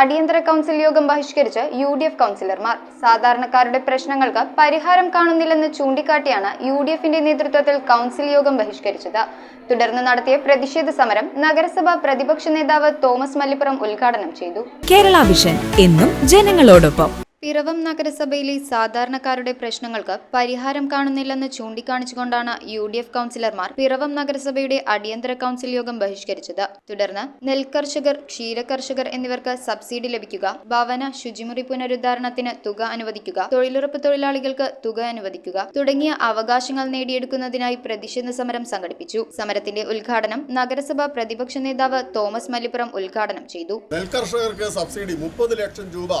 അടിയന്തര കൗൺസിൽ യോഗം ബഹിഷ്കരിച്ച് U D F കൗൺസിലർമാർ. സാധാരണക്കാരുടെ പ്രശ്നങ്ങൾക്ക് പരിഹാരം കാണുന്നില്ലെന്ന് ചൂണ്ടിക്കാട്ടിയാണ് യു ഡി എഫിന്റെ നേതൃത്വത്തിൽ കൗൺസിൽ യോഗം ബഹിഷ്കരിച്ചത്. തുടർന്ന് നടത്തിയ പ്രതിഷേധ സമരം നഗരസഭ പ്രതിപക്ഷ നേതാവ് തോമസ് മല്ലിപ്പുറം ഉദ്ഘാടനം ചെയ്തു. കേരള വിഷൻ എന്നും ജനങ്ങളോടൊപ്പം. പിറവം നഗരസഭയിലെ സാധാരണക്കാരുടെ പ്രശ്നങ്ങൾക്ക് പരിഹാരം കാണുന്നില്ലെന്ന് ചൂണ്ടിക്കാണിച്ചുകൊണ്ടാണ് യു ഡി എഫ് കൗൺസിലർമാർ പിറവം നഗരസഭയുടെ അടിയന്തര കൗൺസിൽ യോഗം ബഹിഷ്കരിച്ചത്. തുടർന്ന് നെൽകർഷകർ ക്ഷീരകർഷകർ എന്നിവർക്ക് സബ്സിഡി ലഭിക്കുക ഭവന ശുചിമുറി പുനരുദ്ധാരണത്തിന് തുക അനുവദിക്കുക തൊഴിലുറപ്പ് തൊഴിലാളികൾക്ക് തുക അനുവദിക്കുക തുടങ്ങിയ അവകാശങ്ങൾ നേടിയെടുക്കുന്നതിനായി പ്രതിഷേധ സമരം സംഘടിപ്പിച്ചു. സമരത്തിന്റെ ഉദ്ഘാടനം നഗരസഭ പ്രതിപക്ഷ നേതാവ് തോമസ് മല്ലിപ്പുറം ഉദ്ഘാടനം ചെയ്തു. നെൽകർഷകർക്ക് സബ്സിഡി മുപ്പത് ലക്ഷം രൂപ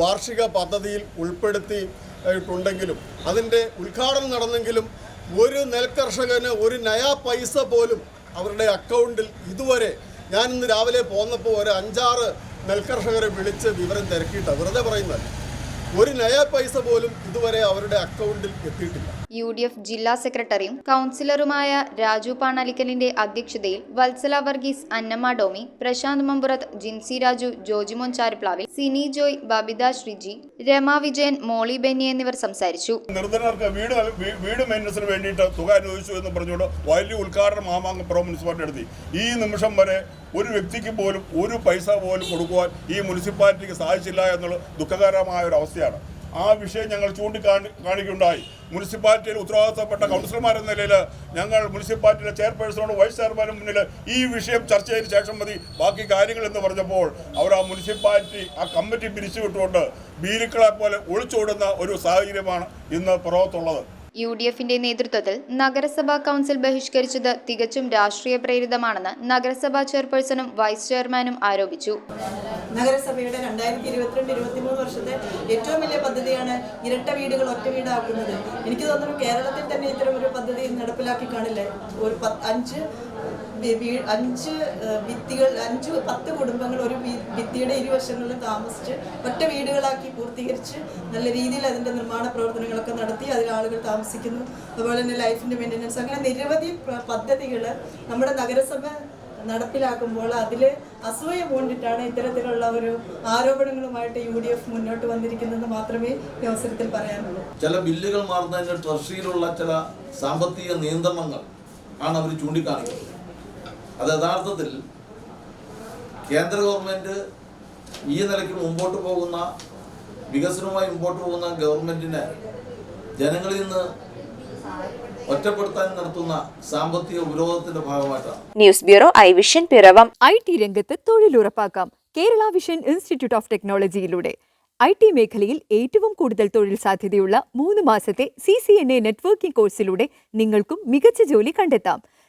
വാർഷിക പദ്ധതിയിൽ ഉൾപ്പെടുത്തിയിട്ടുണ്ടെങ്കിലും അതിന്റെ ഉദ്ഘാടനം നടന്നെങ്കിലും ഒരു നെൽകർഷകന് ഒരു നയാ പൈസ പോലും അവരുടെ അക്കൗണ്ടിൽ ഇതുവരെ ഞാൻ ഇന്ന് രാവിലെ പോന്നപ്പോൾ ഒരു അഞ്ചാറ് നെൽകർഷകരെ വിളിച്ച് വിവരം തിരക്കിയിട്ടാണ്. വെറുതെ പറയുന്നത് ഒരു നയാ പൈസ പോലും ഇതുവരെ അവരുടെ അക്കൗണ്ടിൽ എത്തിയിട്ടില്ല. യു ഡി എഫ് ജില്ലാ സെക്രട്ടറിയും കൗൺസിലറുമായ രാജു പാണാലിക്കലിന്റെ അധ്യക്ഷതയിൽ വത്സല വർഗീസ് അന്നമ്മ ഡോമി പ്രശാന്ത് മമ്പുറത്ത് ജിൻസി രാജു ജോജിമോൻ ചാരുപ്ലാവിൽ സിനി ജോയ് ബബിത ശ്രീജി രമ വിജയൻ മോളി ബെന്നി എന്നിവർ സംസാരിച്ചു. നിർധനർക്ക് വീട് വീട് മെയിന്റനൻസിന് വേണ്ടിയിട്ട് തുക അനുവദിച്ചു എന്ന് പറഞ്ഞുകൊണ്ട് വലിയ ഉദ്ഘാടനം മാമാങ്ക പ്രോ മുനിസിപ്പാലിറ്റി നടത്തി. ഈ നിമിഷം വരെ ഒരു വ്യക്തിക്ക് പോലും ഒരു പൈസ പോലും കൊടുക്കുവാൻ ഈ മുനിസിപ്പാലിറ്റിക്ക് സാധിച്ചില്ല എന്നുള്ളത് ദുഃഖകരമായ ഒരു അവസ്ഥയാണ്. ആ വിഷയം ഞങ്ങൾ ചൂണ്ടിക്കാണി കാണിക്കുകയുണ്ടായി. മുനിസിപ്പാലിറ്റിയിൽ ഉത്തരവാദിത്തപ്പെട്ട കൗൺസിലർമാർ എന്ന നിലയിൽ ഞങ്ങൾ മുനിസിപ്പാലിറ്റിയിലെ ചെയർപേഴ്സണോട് വൈസ് ചെയർമാനും മുന്നിൽ ഈ വിഷയം ചർച്ച ചെയ്തതിനു ശേഷം മതി. ബാക്കി കാര്യങ്ങൾ എന്ന് പറഞ്ഞപ്പോൾ അവർ ആ മുനിസിപ്പാലിറ്റി ആ കമ്മിറ്റി പിരിച്ചുവിട്ടുകൊണ്ട് ബീരുക്കളെ പോലെ ഒളിച്ചോടുന്ന ഒരു സാഹചര്യമാണ് ഇന്ന് പുറത്തുള്ളത് യു ഡി എഫിന്റെ നേതൃത്വത്തിൽ നഗരസഭാ കൗൺസിൽ ബഹിഷ്കരിച്ചത് തികച്ചും രാഷ്ട്രീയ പ്രേരിതമാണെന്ന് നഗരസഭാ ചെയർപേഴ്സണും വൈസ് ചെയർമാനും ആരോപിച്ചു. നഗരസഭയുടെ രണ്ടായിരത്തി ഇരുപത്തിരണ്ട് ഇരുപത്തിമൂന്ന് വർഷത്തെ ഏറ്റവും വലിയ പദ്ധതിയാണ് ഇരട്ട വീടുകൾ ഒറ്റ വീടാക്കുന്നത് എനിക്ക് തോന്നുന്നു കേരളത്തിൽ തന്നെ ഇത്തരം ഒരു പദ്ധതി നടപ്പിലാക്കി കാണില്ലേ? ഒരു അഞ്ച് അഞ്ച് ഭിത്തികൾ അഞ്ച് പത്ത് കുടുംബങ്ങൾ ഒരു ഭിത്തിയുടെ ഇരുവശങ്ങളിലും താമസിച്ച് ഒറ്റ വീടുകളാക്കി പൂർത്തീകരിച്ച് നല്ല രീതിയിൽ അതിന്റെ നിർമ്മാണ പ്രവർത്തനങ്ങളൊക്കെ നടത്തി അതിൽ ആളുകൾ താമസിക്കുന്നു. അതുപോലെ തന്നെ ലൈഫിന്റെ മെയിന്റനൻസ്. അങ്ങനെ നിരവധി പദ്ധതികൾ നമ്മുടെ നഗരസഭ നടപ്പിലാക്കുമ്പോൾ അതിൽ അസൂയ പൂണ്ടിട്ടാണ് ഇത്തരത്തിലുള്ള ഒരു ആരോപണങ്ങളുമായിട്ട് യു ഡി എഫ് മുന്നോട്ട് വന്നിരിക്കുന്നതെന്ന് മാത്രമേ ഈ അവസരത്തിൽ പറയാനുള്ളൂ. ചില ബില്ലുകൾ മാറുന്നതിന് ട്രഷറിയിലുള്ള ചില സാമ്പത്തിക നിയന്ത്രണങ്ങൾ ആണ് അവർ ചൂണ്ടിക്കാണിക്കുന്നത്. അത് യഥാർത്ഥത്തിൽ കേന്ദ്ര ഗവൺമെന്റ് ഈ നിലയ്ക്ക് മുമ്പോട്ട് പോകുന്ന വികസനവുമായി മുമ്പോട്ട് പോകുന്ന ഗവൺമെന്റിനെ ജനങ്ങളിൽ നിന്ന് ഒറ്റപ്പെടുത്താൻ നടത്തുന്ന സാമ്പത്തിക ഉപരോധത്തിന്റെ ഭാഗമായിട്ടാണ്. News bureau I vision Piravom. I T രംഗത്ത് തൊഴിലുറപ്പാക്കാം. കേരള വിഷൻ ഇൻസ്റ്റിറ്റ്യൂട്ട് ഓഫ് ടെക്നോളജിയിലൂടെ. ഐ ടി മേഖലയിൽ ഏറ്റവും കൂടുതൽ തൊഴിൽ സാധ്യതയുള്ള മൂന്ന് മാസത്തെ C C N A networking കോഴ്സിലൂടെ നിങ്ങൾക്കും മികച്ച ജോലി കണ്ടെത്താം.